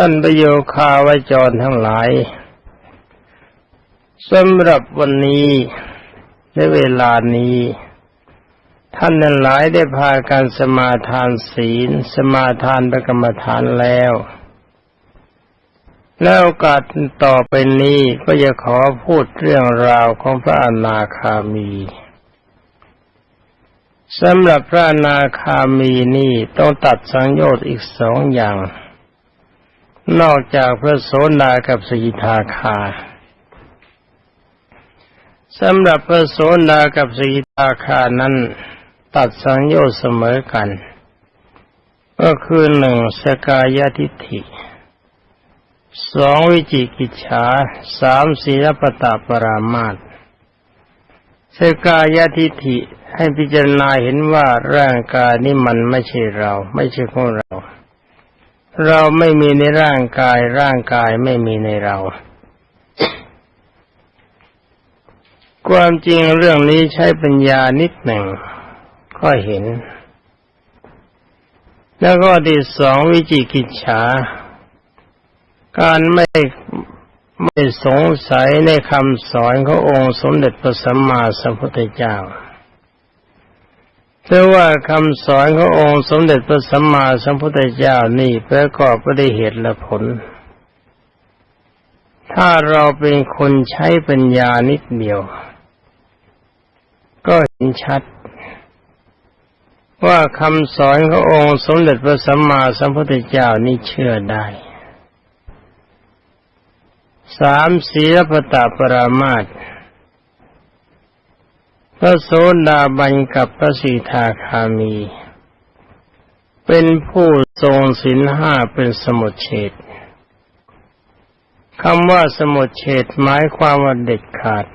ท่านประโยคาวจรทั้งหลายสำหรับวันนี้ในเวลานี้ ท่านนั้นหลายได้พาการสมาทานศีล สมาทานประกรรมฐานแล้ว แล้วโอกาสต่อไปนี้ก็จะขอพูดเรื่องราวของพระอนาคามีสำหรับพระอนาคามีนี่ต้องตัดสังโยชน์อีกสองอย่าง นอกจากพระโสดากับสกิทาคาสำหรับพระโสดากับสกิทาคานั้น ตัดสังโยชน์เสมอกัน ก็คือหนึ่งสกายทิฏฐิสองวิจิกิจฉาสามศีลปตาปรามาตสกายทิฏฐิให้พิจารณาเห็นว่าร่างกายนี้มันไม่ใช่เรา ไม่ใช่ของเรา เราไม่มีในร่างกาย ร่างกายไม่มีในเรา ความจริงเรื่องนี้ใช้ปัญญานิดหนึ่ง ก็เห็น แล้วก็ที่สองวิจิกิจฉา การไม่ไม่สงสัยในคำสอนขององค์สมเด็จพระสัมมาสัมพุทธเจ้า เพราะว่าคำสอนขององค์สมเด็จพระสัมมาสัมพุทธเจ้านี่ประกอบไปด้วยเหตุและผล ถ้าเราเป็นคนใช้ปัญญานิดเดียว ก็เห็นชัด ว่าคำสอนขององค์สมเด็จพระสัมมาสัมพุทธเจ้านี่เชื่อได้สามศีลปตาปรามาต พระโสดาบันกับพระสีทาคามี เป็นผู้ทรงศีลห้าเป็นสมุทเฉดคำว่าสมุทเฉดหมายความว่าเด็ดขาด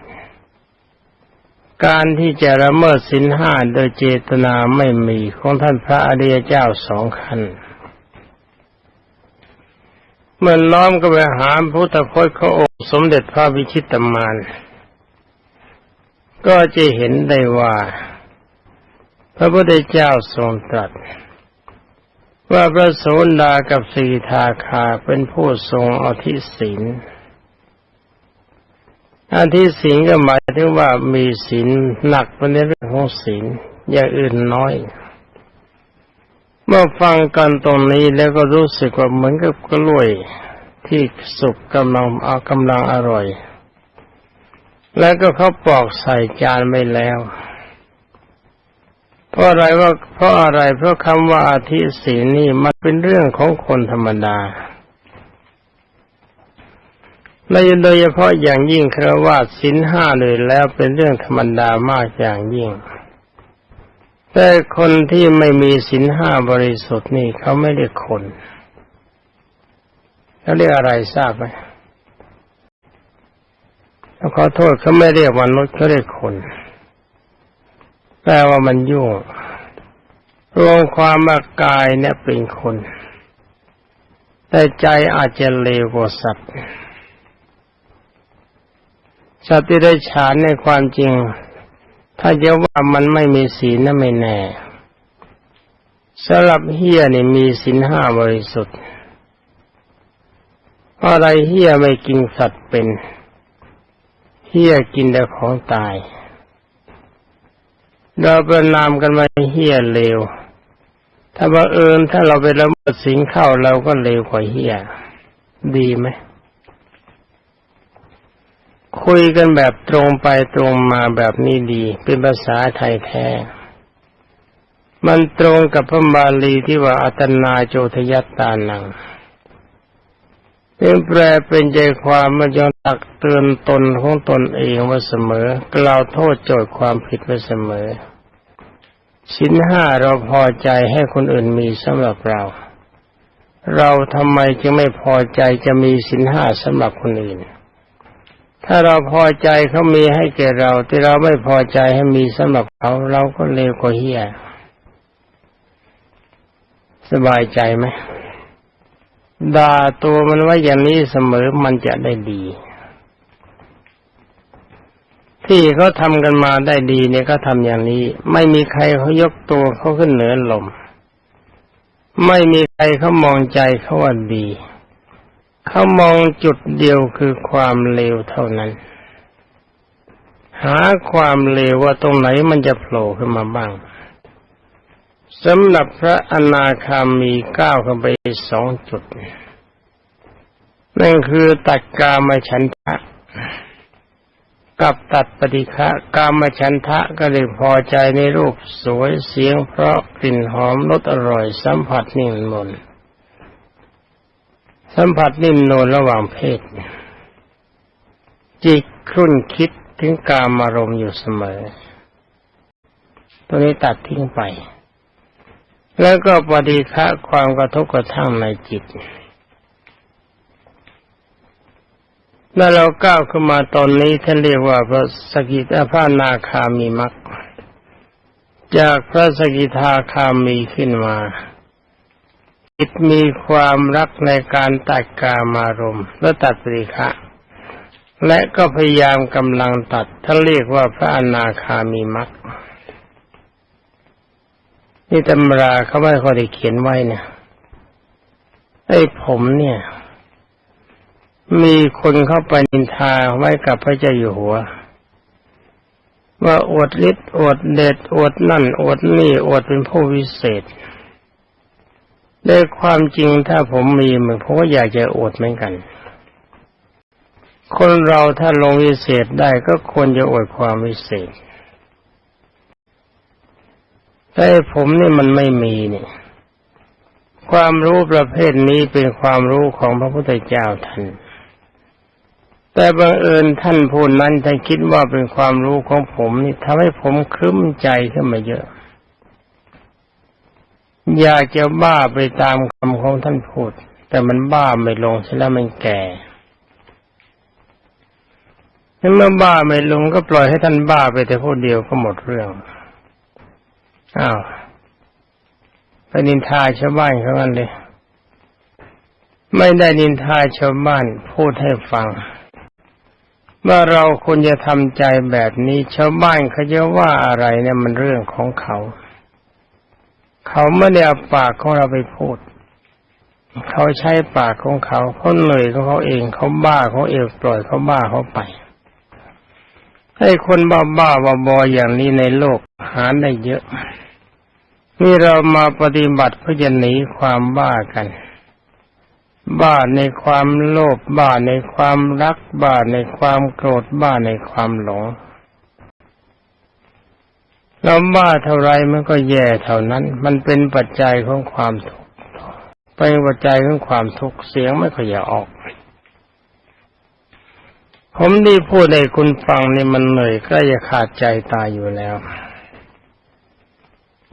การที่จะละเมิดศีลห้าโดยเจตนาไม่มีของท่านพระอริยเจ้าสองขันเมื่อน้อมก็ไปหาพุทธพจน์ขององค์สมเด็จพระวิชิตมาน ก็จะเห็นได้ว่า พระพุทธเจ้าทรงตรัส ว่าพระโสดากับสีทาคาเป็นผู้ทรงอธิศีลอธิศีลก็หมายถึงว่ามีศีลหนักเป็นเรื่องของศีลอย่างอื่นน้อยเมื่อฟังกันตรงนี้แล้วก็รู้สึกว่าเหมือนกับกล้วยที่สุกกำลังเอากำลังอร่อย แล้วก็เขาปอกใส่จานไปแล้ว เพราะอะไรว่า เพราะอะไรเพราะคำว่าอาทิศีนี่มันเป็นเรื่องของคนธรรมดาและโดยเฉพาะอย่างยิ่งครว่าสินห้าเลยแล้วเป็นเรื่องธรรมดามากอย่างยิ่ง แต่คนที่ไม่มีศีลห้าบริสุทธิ์นี่เขาไม่เรียกคนเขาเรียกอะไรทราบไหม ขอโทษเขาไม่เรียกมนุษย์เขาเรียกคนแปลว่ามันยุ่ง รวมความว่ากายเนี่ยเป็นคน แต่ใจอาจจะเลวกว่าสัตว์สัตว์ที่ได้ฉานในความจริง ถ้าจะว่ามันไม่มีศีลนั่นไม่แน่สำหรับเฮียนี่มีศีลห้าบริสุทธิ์อะไรเฮียไม่กินสัตว์เป็น เฮียกินแต่ของตาย เราประนามกันมาเฮียเลว ถ้าบังเอิญถ้าเราไปละเมิดสิงเข้าเราก็เลวกว่าเฮียดีไหม คุยกันแบบตรงไปตรงมาแบบนี้ดี เป็นภาษาไทยแท้ มันตรงกับพระบาลีที่ว่าอัตนาโจทยัตตานัง นแปลเป็นใจความมันยองตักเตือนตนของตนเองว่าเสมอ กล่าวโทษโจทย์ความผิดไว้เสมอ ชิ้นห้าเราพอใจให้คนอื่นมีสำหรับเรา เราทำไมจึงไม่พอใจจะมีสินห้าสำหรับคนอื่น ถ้าเราพอใจเขามีให้แก่เราแต่เราไม่พอใจให้มีสำหรับเขาเราก็เลวกว่าเฮียสบายใจไหม ด่าตัวมันไว่าอย่างนี้เสมอมันจะได้ดี ที่เขาทำกันมาได้ดีเนี่ยก็ทำอย่างนี้ ไม่มีใครเขายกตัวเขาขึ้นเหนือลม ไม่มีใครเขามองใจเขาว่าดี เขามองจุดเดียวคือความเลวเท่านั้น หาความเลวว่าตรงไหนมันจะโผล่ขึ้นมาบ้าง สำหรับพระอนาคามีก้าวเข้าไปสองจุด นั่นคือตัดกามฉันทะ กับตัดปฏิฆะกามฉันทะก็เลยพอใจในรูปสวยเสียงเพราะกลิ่นหอมรสอร่อยสัมผัสนิ่มนวลสัมผัสนิ่มนวลระหว่างเพศ จิตครุ่นคิดถึงกามารมณ์อยู่เสมอ ตัวนี้ตัดทิ้งไป แล้วก็ปฏิฆะความกระทบกระทั่งในจิตถ้าเราก้าวขึ้นมาตอนนี้ท่านเรียกว่าพระสกิทาพระนาคามีมักจากพระสกิทาคามีขึ้นมาจิตมีความรักในการตัดกามารมณ์และตัดปริฆะและก็พยายามกำลังตัดท่านเรียกว่าพระอนาคามีมัก นี่ตำราเขาไม่ค่อยได้เขียนไว้เนี่ยไอ้ผมเนี่ย มีคนเข้าไปนินทาไว้กับพระเจ้าอยู่หัว ว่าอวดฤทธิ์อวดเดชอวดนั่นอวดนี่อวดเป็นผู้วิเศษได้ความจริงถ้าผมมีเหมือนผมก็อยากจะอวดเหมือนกัน คนเราถ้าลงวิเศษได้ก็ควรจะอวดความวิเศษ แต่ผมนี่มันไม่มีเนี่ย ความรู้ประเภทนี้เป็นความรู้ของพระพุทธเจ้าท่านแต่บังเอิญท่านผู้นั้นท่านคิดว่าเป็นความรู้ของผมนี่ทำให้ผมครึ้มใจขึ้นมาเยอะ อยากจะบ้าไปตามคำของท่านพูด แต่มันบ้าไม่ลงใช่แล้วมันแก่เมื่อบ้าไม่ลงก็ปล่อยให้ท่านบ้าไปแต่คนเดียวก็หมดเรื่อง อ้าวไปนินทาชาวบ้านเขากันเลย ไม่ได้นินทาชาวบ้านพูดให้ฟัง ว่าเราควรจะทำใจแบบนี้ชาวบ้านเขาจะว่าอะไรเนี่ยมันเรื่องของเขา เขาไม่ได้เอาปากของเราไปพูด เขาใช้ปากของเขาเขาเหนื่อยของเขาเองเขาบ้าเขาเองปล่อยเขาบ้าเขาไปให้คนบ้าบ้าบาบออย่างนี้ในโลก หาได้เยอะ นี่เรามาปฏิบัติเพื่อจะหนีความบ้ากัน บ้าในความโลภบ้าในความรัก บ้าในความโกรธบ้าในความหลงเราบ้าเท่าไรมันก็แย่เท่านั้น มันเป็นปัจจัยของความทุกข์เป็นปัจจัยของความทุกข์เสียงไม่ค่อยอยากออก ผมที่พูดให้คุณฟังนี่มันเหนื่อยก็จะขาดใจตายอยู่แล้ว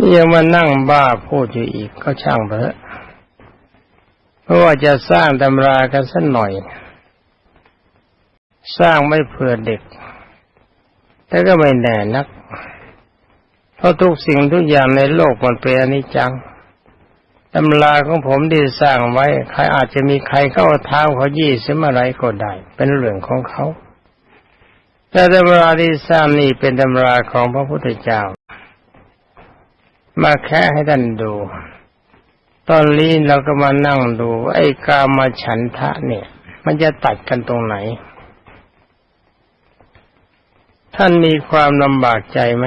นี่ยังมานั่งบ้าพูดอยู่อีกก็ช่างเถอะเพราะว่าจะสร้างตำรากันสักหน่อย สร้างไม่เผื่อเด็ก แต่ก็ไม่แน่นัก เพราะทุกสิ่งทุกอย่างในโลกมันเป็นอนิจจังตำราของผมที่สร้างไว้ ใครอาจจะมีใครเข้าเท้าเขายี่สิบอะไรก็ได้ เป็นเรื่องของเขา แต่ตำราที่สร้างนี่เป็นตำราของพระพุทธเจ้า มาแค่ให้ท่านดู ตอนนี้เราก็มานั่งดู ไอ้กามาฉันทะเนี่ย มันจะตัดกันตรงไหน ท่านมีความลำบากใจไหม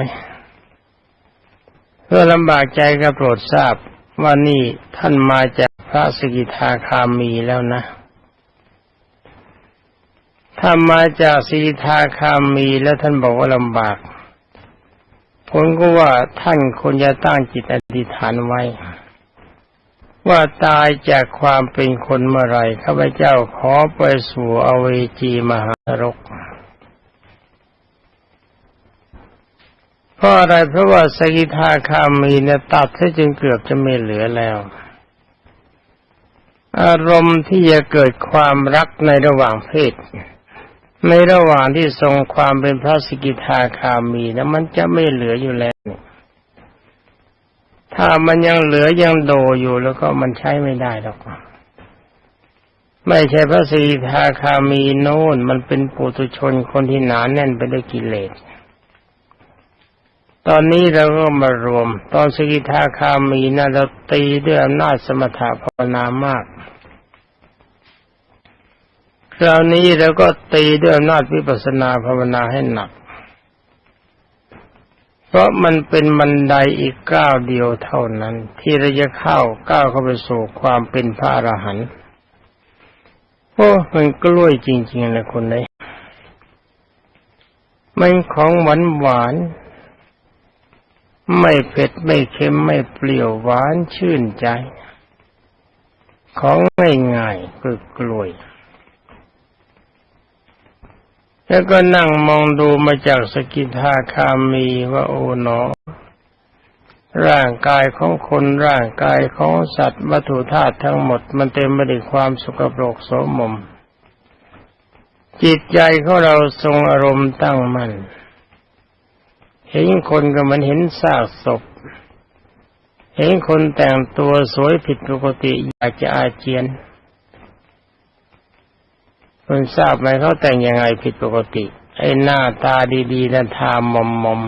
เพื่อลำบากใจก็โปรดทราบว่านี่ท่านมาจากพระสกิทาคามีแล้วนะถ้ามาจากสกิทาคามีแล้วท่านบอกว่าลำบาก ผมก็ว่าท่านควรจะตั้งจิตอธิษฐานไว้ ว่าตายจากความเป็นคนเมื่อไรข้าพเจ้าขอไปสู่อเวจีมหารกเพราะอะไรเพราะว่าสกิทาคามีเนี่ยตัดซะจนเกือบจะไม่เหลือแล้ว อารมณ์ที่จะเกิดความรักในระหว่างเพศ ในระหว่างที่ทรงความเป็นพระสกิทาคามีนะมันจะไม่เหลืออยู่แล้วถ้ามันยังเหลือยังโดอยู่แล้วก็มันใช้ไม่ได้หรอกไม่ใช่พระสกิทาคามีโน่นมันเป็นปุถุชนคนที่หนานแน่นไปด้วยกิเลสตอนนี้เราก็มารวม ตอนสกิทาคามีนะเราตีด้วยอำนาจสมถะภาวนามาก ราวนี้เราก็ตีด้วยอำนาจวิปัสสนาภาวนาให้หนัก เพราะมันเป็นบันไดอีกก้าวเดียวเท่านั้น ที่เราจะเข้าก้าวเข้าไปสู่ความเป็นพระอรหันต์โอ้มันกล้วยจริงๆนะคนนี้มันของหวานหวาน ไม่เผ็ดไม่เค็มไม่เปรี้ยวหวานชื่นใจ ของง่ายๆคือกล้วย แล้วก็นั่งมองดูมาจากสกิทาคามีว่าโอ๋หนอ ร่างกายของคนร่างกายของสัตว์วัตถุธาตุทั้งหมดมันเต็มไปด้วยความสกปรกโสมม จิตใจของเราทรงอารมณ์ตั้งมั่นเห็นคนก็เหมันเห็นซากศพ เห็นคนแต่งตัวสวยผิดปกติอยากจะอาเจียน คุณทราบไหมเขาแต่งยังไงผิดปกติ ไอ้หน้าตาดีๆนั่นทามอมมอม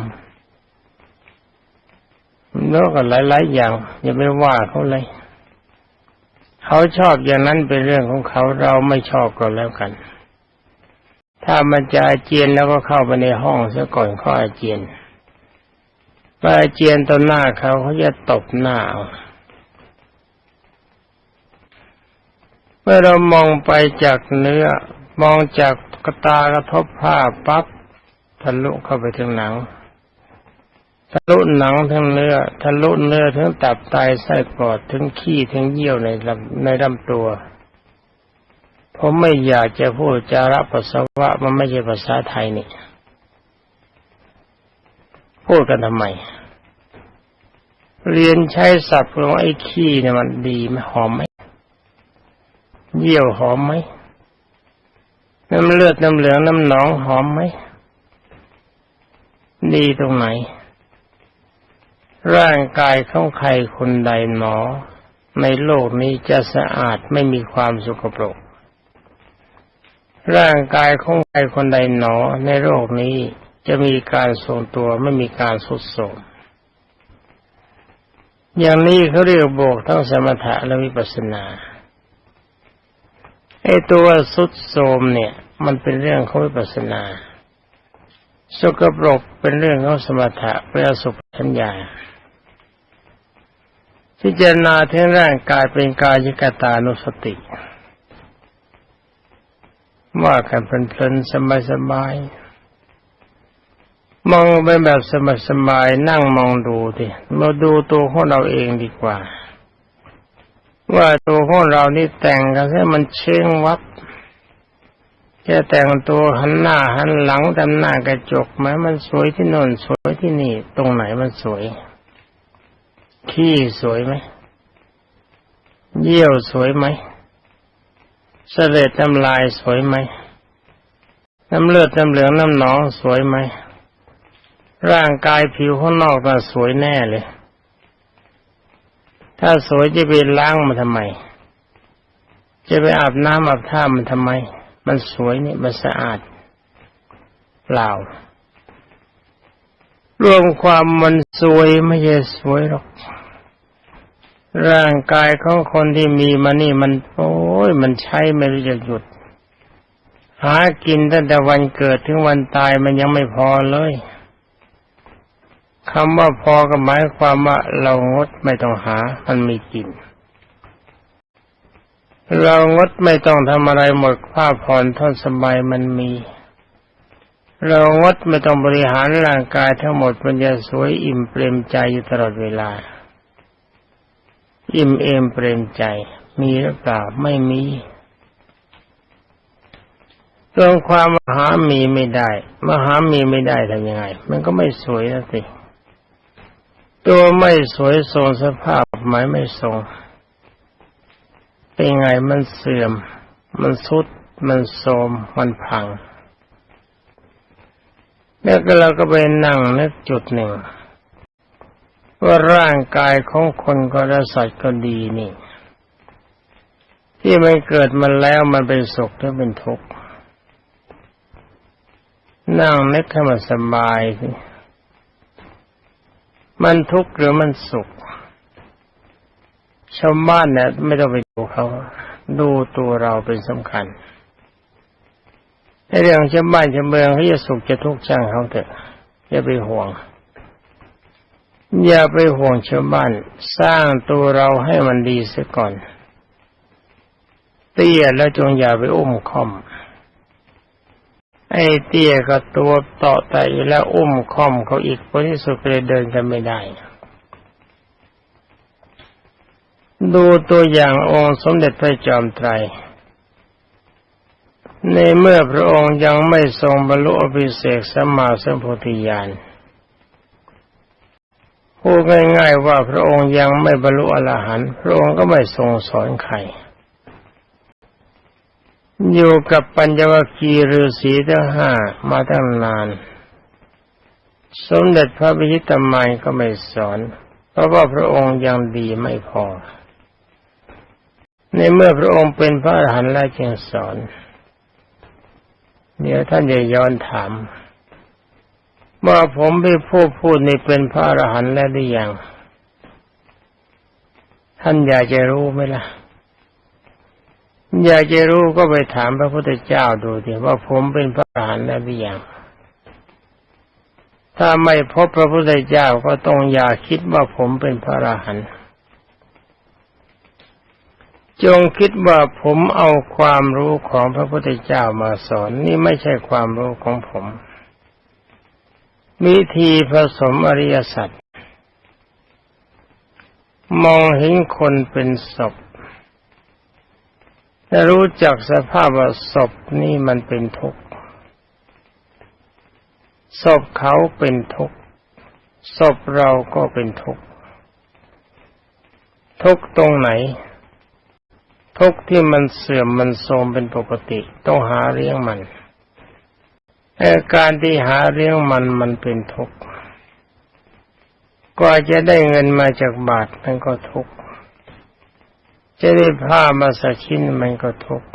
แล้วก็หลายๆอย่าง อย่าไปว่าเขาเลยเขาชอบอย่างนั้นเป็นเรื่องของเขาเราไม่ชอบก็แล้วกัน ถ้ามันจะอาเจียนแล้วก็เข้าไปในห้องซะก่อนเขาอาเจียนไปอาเจียนต่อหน้าเขาเขาจะตบหน้า เมื่อเรามองไปจากเนื้อ มองจากกระตากระทบผ้าปั๊บทะลุเข้าไปถึงหนัง ทะลุหนังทั้งเนื้อ ทะลุเนื้อทั้งตับไตไส้ปอดทั้งขี้ทั้งเยี่ยวในลำในลำตัว ผมไม่อยากจะพูดจาระปัสสาวะมันไม่ใช่ภาษาไทยนี่พูดกันทำไม เรียนใช้ศัพท์ของไอ้ขี้เนี่ยมันดีไหมหอมไหม เยี่ยวหอมไหมน้ำเลือดน้ำเหลืองน้ำหนองหอมไหมดีตรงไหน ร่างกายของใครคนใดหนอ ในโลกนี้จะสะอาดไม่มีความสกปรก ร่างกายของใครคนใดหนอ ในโลกนี้จะมีการทรงตัวไม่มีการสุดโทมอย่างนี้เขาเรียกโบกทั้งสมถะและวิปัสสนา ไอ้ตัวสุดโทมเนี่ย มันเป็นเรื่องของวิปัสสนาสกปรกเป็นเรื่องของสมถะเป็นอสุภสัญญาพิจารณาทั้งร่างกายเป็นกายกตานุสติว่ากันเพลินๆสบายๆมองเป็นแบบสบายๆนั่งมองดูดิมาดูตัวของเราเองดีกว่า ว่าตัวของเรานี่แต่งกันให้มันเชื่องวับจะแต่งตัวหันหน้าหันหลังดำหน้ากระจกไหมมันสวยที่โน่นสวยที่นี่ ตรงไหนมันสวย ขี้สวยไหมเยี่ยวสวยไหมเสลดน้ำลายสวยไหมน้ำเลือดน้ำเหลืองน้ำหนองสวยไหมร่างกายผิวข้างนอกมันสวยแน่เลย ถ้าสวยจะไปล้างมันทำไม จะไปอาบน้ำอาบท่ามันทำไม มันสวยเนี่ยมันสะอาดเปล่ารวมความมันสวยไม่ใช่สวยหรอก ร่างกายของคนที่มีมานี่มัน โอ้ยมันใช้ไม่รู้จะหยุด หากินตั้งแต่วันเกิดถึงวันตายมันยังไม่พอเลย คำว่าพอก็หมายความว่าเรางดไม่ต้องหา มันมีกิน เรางดไม่ต้องทำอะไรหมดผ้าผ่อนท่อนสบายมันมี เรางดไม่ต้องบริหารร่างกายทั้งหมดมันจะสวยอิ่มเปรมใจอยู่ตลอดเวลา อิ่มเอมเปรมใจ มีหรือเปล่าไม่มีเรื่องความมหามีไม่ได้ มหามีไม่ได้ทำยังไง มันก็ไม่สวยนะสิ ตัวไม่สวยทรงสภาพหมายไม่ทรง เป็นไงมันเสื่อม มันสุด มันโทมมันพังแล้วก็เราก็ไปนั่งนึกจุดหนึ่ง ว่าร่างกายของคนก็และสัตว์ก็ดีนี่ ที่มันเกิดมาแล้วมันเป็นสุขหรือเป็นทุกข์นั่งนึกให้มันสบายสิ มันทุกข์หรือมันสุข ชาวบ้านเนี่ยไม่ต้องไปดูเขาดูตัวเราเป็นสำคัญในเรื่องชาวบ้านชาวเมืองเขาจะสุขจะทุกข์ช่างเขาเถอะอย่าไปห่วง อย่าไปห่วงชาวบ้าน สร้างตัวเราให้มันดีเสียก่อน เตี้ยแล้วจงอย่าไปอุ้มค่อม ไอ้เตี้ยก็ตัวต่อไตแล้วอุ้มค่อมเขาอีกผลที่สุดก็เลยเดินกันไม่ได้ ดูตัวอย่างองค์สมเด็จพระจอมไตร ในเมื่อพระองค์ยังไม่ทรงบรรลุอภิเศกสัมมาสัมโพธิญาณพูดง่ายๆว่าพระองค์ยังไม่บรรลุอรหันต์พระองค์ก็ไม่ทรงสอนใคร อยู่กับปัญจวัคคีย์ฤาษีทั้งห้ามาตั้งนาน สมเด็จพระบิชิตามายก็ไม่สอน เพราะว่าพระองค์ยังดีไม่พอ ในเมื่อพระองค์เป็นพระอรหันต์แล้วจึงสอน เดี๋ยวท่านจะย้อนถาม ว่าผมไปพูดพูดนี่เป็นพระอรหันต์แล้วหรือยัง ท่านอยากจะรู้ไหมล่ะ อยากจะรู้ก็ไปถามพระพุทธเจ้าดูดิว่าผมเป็นพระอรหันต์แล้วหรือยังถ้าไม่พบพระพุทธเจ้าก็ต้องอย่าคิดว่าผมเป็นพระอรหันต์จงคิดว่าผมเอาความรู้ของพระพุทธเจ้ามาสอนนี่ไม่ใช่ความรู้ของผมวิธีผสมอริยสัจมองเห็นคนเป็นศพ และรู้จักสภาพว่าศพนี่มันเป็นทุกข์ศพเขาเป็นทุกข์ศพเราก็เป็นทุกข์ทุกข์ตรงไหน ทุกข์ที่มันเสื่อมมันโทรมเป็นปกติต้องหาเลี้ยงมันแต่การที่หาเลี้ยงมันมันเป็นทุกข์กว่าจะได้เงินมาจากบาทมันก็ทุกข์ จะได้ผ้ามาสักชิ้นมันก็ทุกข์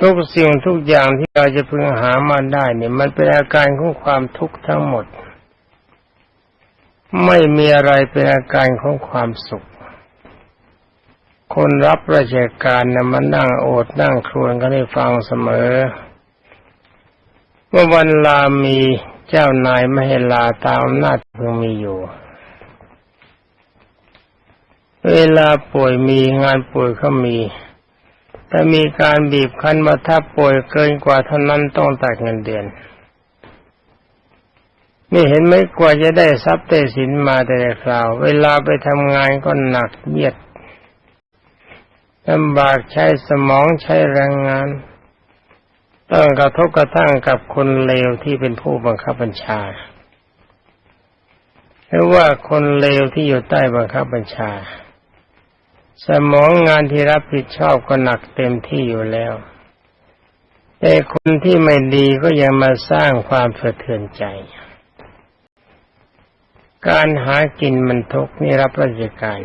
ทุกสิ่งทุกอย่างที่เราจะพึงหามาได้เนี่ย มันเป็นอาการของความทุกข์ทั้งหมด ไม่มีอะไรเป็นอาการของความสุข คนรับราชการนะมันนั่งโอดนั่งครวญกันให้ฟังเสมอว่าวันลามีเจ้านายไม่ให้ลาตามอำนาจพึงมีอยู่ เวลาป่วยมีงานป่วยเขามี แต่มีการบีบคั้นมาถ้าป่วยเกินกว่าเท่านั้นต้องตัดเงินเดือนนี่เห็นไหมกว่าจะได้ทรัพย์ได้สินมาแต่ละคราว เวลาไปทำงานก็หนักเยียดลำบากใช้สมองใช้แรงงาน ต้องกระทบกระทั่งกับคนเลวที่เป็นผู้บังคับบัญชาหรือว่าคนเลวที่อยู่ใต้บังคับบัญชา สมองงานที่รับผิดชอบก็หนักเต็มที่อยู่แล้ว แต่คนที่ไม่ดีก็ยังมาสร้างความสะเทือนใจ การหากินมันทุกนี่รับราชการ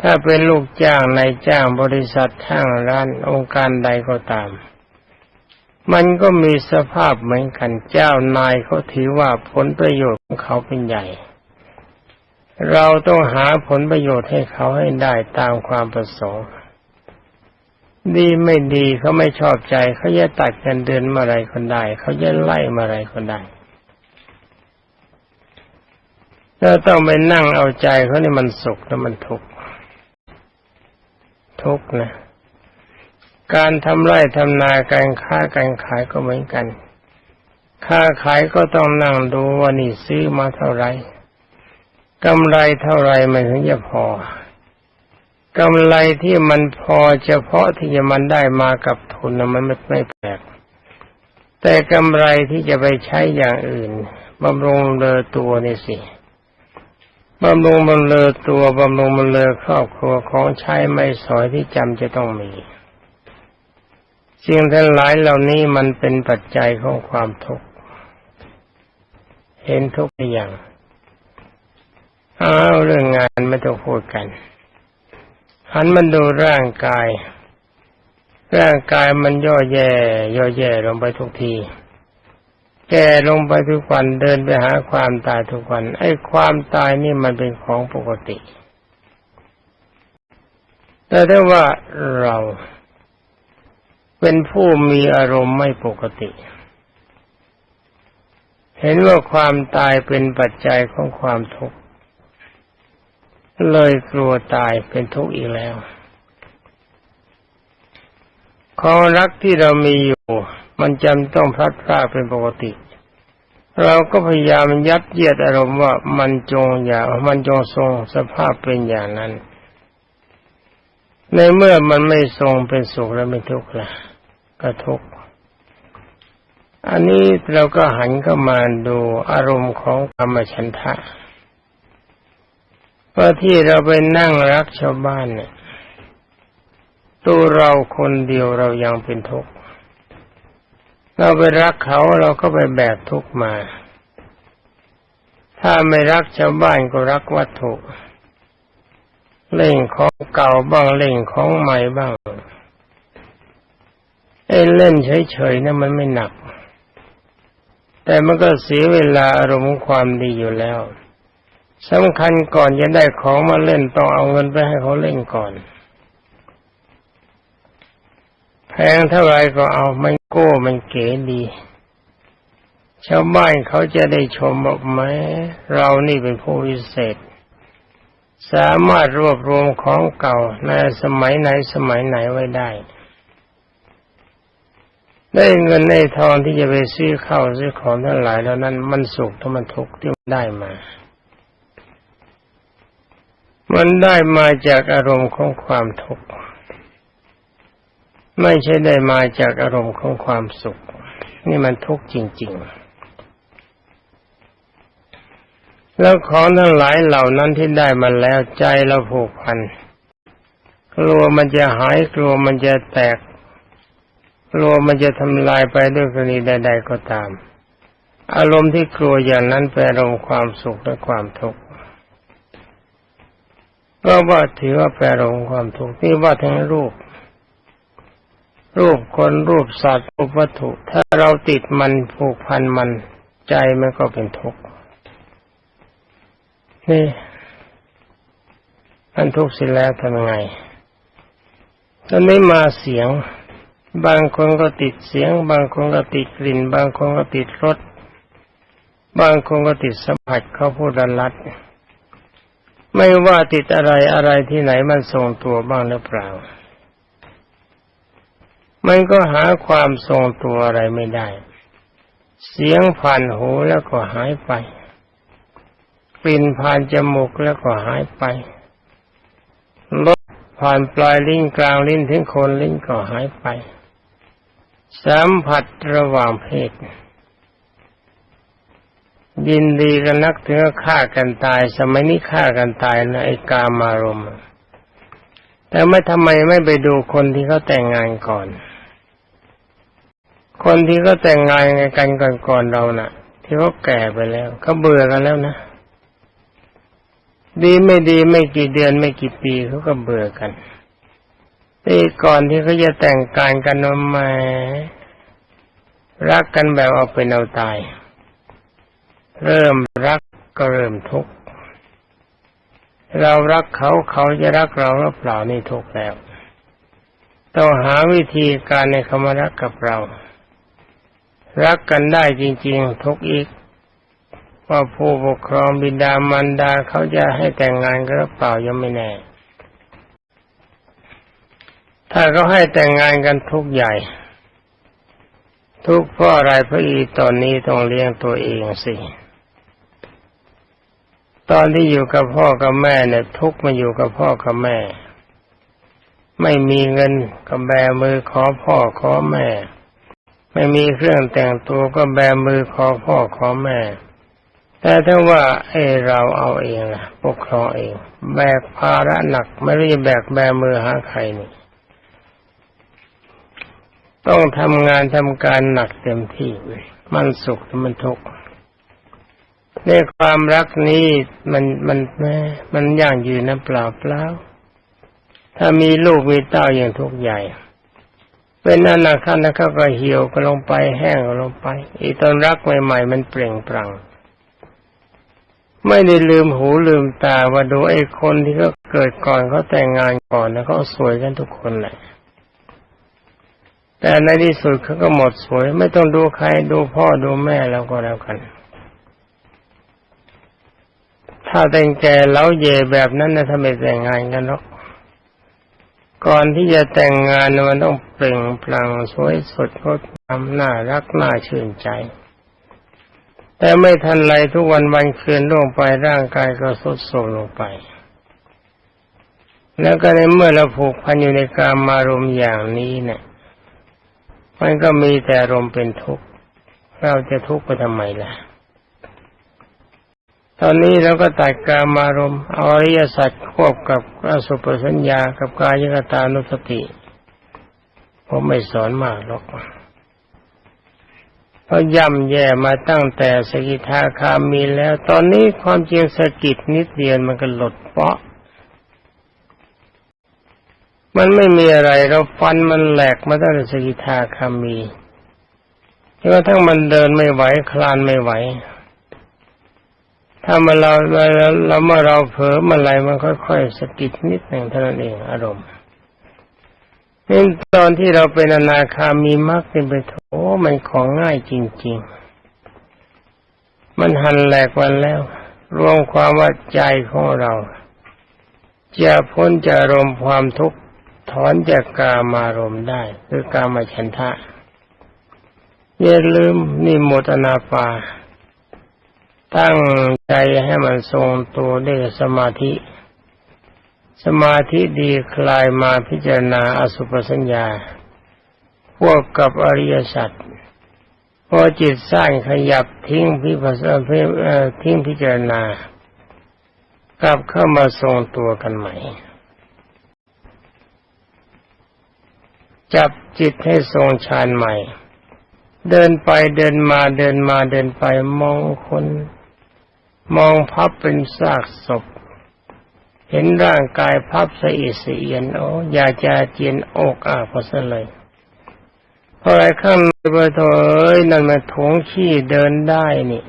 ถ้าเป็นลูกจ้างนายจ้างบริษัททางร้านองค์การใดก็ตาม มันก็มีสภาพเหมือนกันเจ้านายเขาถือว่าผลประโยชน์ของเขาเป็นใหญ่ เราต้องหาผลประโยชน์ให้เขาให้ได้ตามความประสงค์ ดีไม่ดีเขาไม่ชอบใจเขาจะตัดเงินเดือนมื่อไรคนได้เขาจะไล่มื่อไรคนได้เราต้องไปนั่งเอาใจเขานี่มันสุขแล้วมันทุกข์ทุกข์นะ การทำไร่ทำนาการค้าการขายก็เหมือนกัน ค้าขายก็ต้องนั่งดูว่านี่ซื้อมาเท่าไหร่ กำไรเท่าไรมันถึงจะพอกำไรที่มันพอเฉพาะที่จะมันได้มากับทุนมันไม่ไม่แปลก แต่กำไรที่จะไปใช้อย่างอื่นบำรุงเลอตัวนี่สิบำรุงบำเลอตัวบำรุงบำเลอครอบครัวของใช้ไม่สอยที่จำจะต้องมีสิ่งทั้งหลายเหล่านี้มันเป็นปัจจัยของความทุกข์เห็นทุกข์อย่าง เอาเรื่องงานไม่ต้องพูดกันหันมันดูร่างกาย ร่างกายมันย่อแย่ ย่อแย่ลงไปทุกทีแก่ลงไปทุกวันเดินไปหาความตายทุกวัน ไอ้ความตายนี่มันเป็นของปกติ แต่ถ้าว่าเราเป็นผู้มีอารมณ์ไม่ปกติ เห็นว่าความตายเป็นปัจจัยของความทุกข์ เลยกลัวตายเป็นทุกข์อีกแล้วของรักที่เรามีอยู่ มันจำต้องพลัดพรากเป็นปกติ เราก็พยายามยัดเยียดอารมณ์ว่ามันจงอย่ามันจงทรงสภาพเป็นอย่างนั้น ในเมื่อมันไม่ทรงเป็นสุขแล้วไม่ทุกข์ละก็ทุกข์อันนี้เราก็หันเข้ามาดูอารมณ์ของกรรมฉันทะ ว่าที่เราไปนั่งรักชาวบ้านเนี่ยตัวเราคนเดียวเรายังเป็นทุกข์เราไปรักเขาเราก็ไปแบกทุกข์มา ถ้าไม่รักชาวบ้านก็รักวัตถุเล่งของเก่าบ้างเล่งของใหม่บ้างไอ้เล่นเฉยๆนะมันไม่หนัก แต่มันก็เสียเวลาอารมณ์ความดีอยู่แล้ว สำคัญก่อนจะได้ของมาเล่นต้องเอาเงินไปให้เขาเล่นก่อน แพงเท่าไรก็เอามันโก้มันเก๋ดี ชาวบ้านเขาจะได้ชมบอกไหมเรานี่เป็นผู้วิเศษ สามารถรวบรวมของเก่าในสมัยไหนสมัยไหนไว้ได้ ได้เงินในทองที่จะไปซื้อข้าวซื้อของทั้งหลายแล้วนั้นมันสุขทั้งมันทุกข์ที่ได้มา มันได้มาจากอารมณ์ของความทุกข์ไม่ใช่ได้มาจากอารมณ์ของความสุข นี่มันทุกข์จริง ๆ แล้วของทั้งหลายเหล่านั้นที่ได้มาแล้วใจเราผูกพันกลัวมันจะหายกลัวมันจะแตกกลัวมันจะทำลายไปด้วยกรณีใด ๆ ก็ตาม อารมณ์ที่กลัวอย่างนั้นเป็นอารมณ์ความสุขและความทุกข์ ก็ว่าถือว่าแปรลงความทุกข์ที่ว่าทั้งรูป รูปคนรูปสัตว์รูปวัตถุ ถ้าเราติดมันผูกพันมันใจมันก็เป็นทุกข์นี่มันทุกข์เสร็จแล้วทำยังไงตอนนี้มาเสียง บางคนก็ติดเสียง บางคนก็ติดกลิ่น บางคนก็ติดรสบางคนก็ติดสัมผัสเขาพูดรัด ไม่ว่าติดอะไรอะไรที่ไหนมันทรงตัวบ้างหรือเปล่า มันก็หาความทรงตัวอะไรไม่ได้ เสียงผ่านหูแล้วก็หายไป กลิ่นผ่านจมูกแล้วก็หายไปรสผ่านปลายลิ้นกลางลิ้นถึงคนลิ้นก็หายไป สัมผัสระหว่างเพศ ยินดีกันนักถึงฆ่ากันตาย สมัยนี้ฆ่ากันตายนะไอ้กามารมณ์แต่ไม่ทำไมไม่ไปดูคนที่เขาแต่งงานก่อน คนที่เขาแต่งงานกันก่อนๆเรานะ่ะ ที่เขาแก่ไปแล้วเขาเบื่อกันแล้วนะดีไม่ดีไม่กี่เดือนไม่กี่ปีเขาก็เบื่อกันตีก่อนที่เขาจะแต่งการกันมาแหมรักกันแบบเอาเป็นเอาตาย เริ่มรักก็เริ่มทุกข์เรารักเขาเขาจะรักเราหรือเปล่านี่ทุกข์แล้ว ต้องหาวิธีการในคำรักกับเรา รักกันได้จริง ๆ ทุกข์อีก ว่าผู้ปกครองบิดามารดาเขาจะให้แต่งงานกันหรือเปล่ายังไม่แน่ถ้าเขาให้แต่งงานกันทุกใหญ่ ทุกเพราะอะไรพระอีตอนนี้ต้องเลี้ยงตัวเองสิ ตอนที่อยู่กับพ่อกับแม่เนี่ย ทุกมาอยู่กับพ่อกับแม่ ไม่มีเงินก็แบมือขอพ่อขอแม่ ไม่มีเครื่องแต่งตัวก็แบมือขอพ่อขอแม่ แต่ถ้าว่าไอ้เราเอาเองล่ะปกครองเอง แบกภาระหนักไม่ได้แบกแบมือหาใครนี่ต้องทำงานทำการหนักเต็มที่มันสุขมันทุกข์ ในความรักนี้มันมันแม่มันย่างยืนนะเปล่าเปล่าถ้ามีลูกมีเต้าอย่างทุกใหญ่เป็นนั่นนะขั้นนะเขาก็เหี่ยวก็ลงไปแห้งก็ลงไปอีตอนรักใหม่ๆมันเปล่งปลั่งไม่ได้ลืมหูลืมตาว่าดูไอ้คนที่เขาเกิดก่อนเขาแต่งงานก่อนนะเขาสวยกันทุกคนแหละ แต่ในที่สุดเขาก็หมดสวย ไม่ต้องดูใครดูพ่อดูแม่แล้วก็แล้วกัน ถ้าแต่งแก่เล้าเย่แบบนั้นนะทำไมแต่งงานกันหรอกก่อนที่จะแต่งงานมันต้องเปล่งปลั่งสวยสดงดงามน่ารักน่าชื่นใจ แต่ไม่ทันไรทุกวันวันคืนล่วงไปร่างกายก็ทรุดโทรมลงไป แล้วก็ในเมื่อเราผูกพันอยู่ในการมารมอย่างนี้เนี่ยมันก็มีแต่ลมเป็นทุกข์ เราจะทุกข์ไปทำไมล่ะ ตอนนี้เราก็ตัดกามารมณ์เอาอริยสัจควบกับอสุปสัญญากับกายกตานุสติผมไม่สอนมากหรอกเพราะย่ำแย่มาตั้งแต่สกิทาคามีแล้ว ตอนนี้ความจริงสกิดนิดเดียวมันก็หลดเปาะ มันไม่มีอะไรเราฟันมันแหลกมาตั้งแต่สกิทาคามีจนกระทั่งมันเดินไม่ไหวคลานไม่ไหว ถ้ามาเราเราเราเมื่อเราเผลอเมื่อไรมันค่อยๆสะกิดนิดหนึ่งเท่านั้นเองอารมณ์นี่ตอนที่เราเป็นอนาคามีมรรคเป็นไปโถมันของง่ายจริง ๆ มันหันแหลกวันแล้ว รวมความว่าใจของเรา จะพ้นจากอารมณ์ความทุกข์ถอนจากกามารมณ์ได้ คือกามฉันทะอย่าลืมนี่โมตนาปา ตั้งใจให้มันทรงตัวด้วยสมาธิ สมาธิดีคลายมาพิจารณาอสุปสัญญา พวกกับอริยสัจพอจิตสร้างขยับทิ้งพิปัสสนาทิ้งพิจารณา กลับเข้ามาทรงตัวกันใหม่ จับจิตให้ทรงฌานใหม่ เดินไปเดินมาเดินมาเดินไปมองคน มองพับเป็นซากศพ เห็นร่างกายพับสะอิดสะเอียนโอ้อยากจะเจียนอกอาพอซะเลยเพราะอะไรข้างในบโถเอ้ยนั่นมันถงขี้เดินได้นี่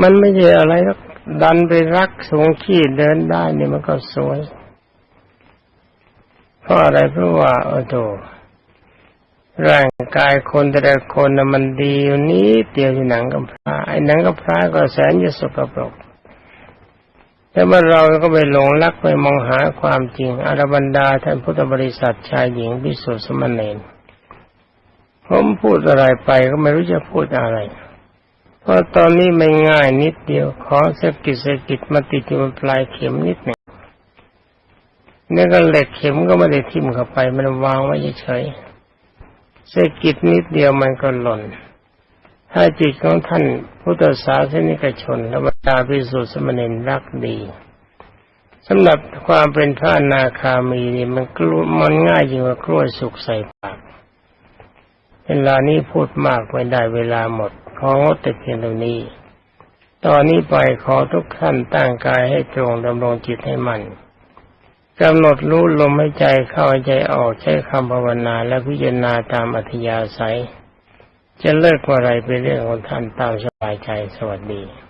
มันไม่ใช่อะไรดันไปรักสงขี้เดินได้นี่มันก็สวยเพราะอะไรเพราะว่าเออโถ ร่างกายคนแต่ละคนนะมันดีอยู่นี้เดียวที่หนังกับพระไอ้หนังกับพระก็แสนจะสกปรกแต่ว่าเราก็ไปหลงรักไปมองหาความจริงอารบรรดาท่านพุทธบริษัทชายหญิงพิสุทธิสมณเณรผมพูดอะไรไปก็ไม่รู้จะพูดอะไร เพราะตอนนี้ไม่ง่ายนิดเดียวขอเสกิดสกิดมาติดอยู่บนปลายเข็มนิดหนึ่งนี่ก็เหล็กเข็มก็ไม่ได้ทิ่มเข้าไป มันวางไว้เฉยๆ สกิดนิดเดียวมันก็หล่น ถ้าจิตของท่านพุทธศาสนิกชนและบรรดาพิสุทธิสมณเณรรักดีสำหรับความเป็นพระนาคามีนี่มันกลัวมันง่ายยิ่งกว่ากล้วยสุกใส่ปากเวลานี้พูดมากไม่ได้เวลาหมด ของดแต่เพียงเท่านี้ ตอนนี้ไปขอทุกท่านตั้งกายให้ตรงดำรงจิตให้มัน กำหนดรู้ลมหายใจเข้าใจออกใช้คำภาวนาและพิจารณาตามอัธยาศัย จะเลิกอะไรเป็นเรื่องของท่านตามสบายใจสวัสดี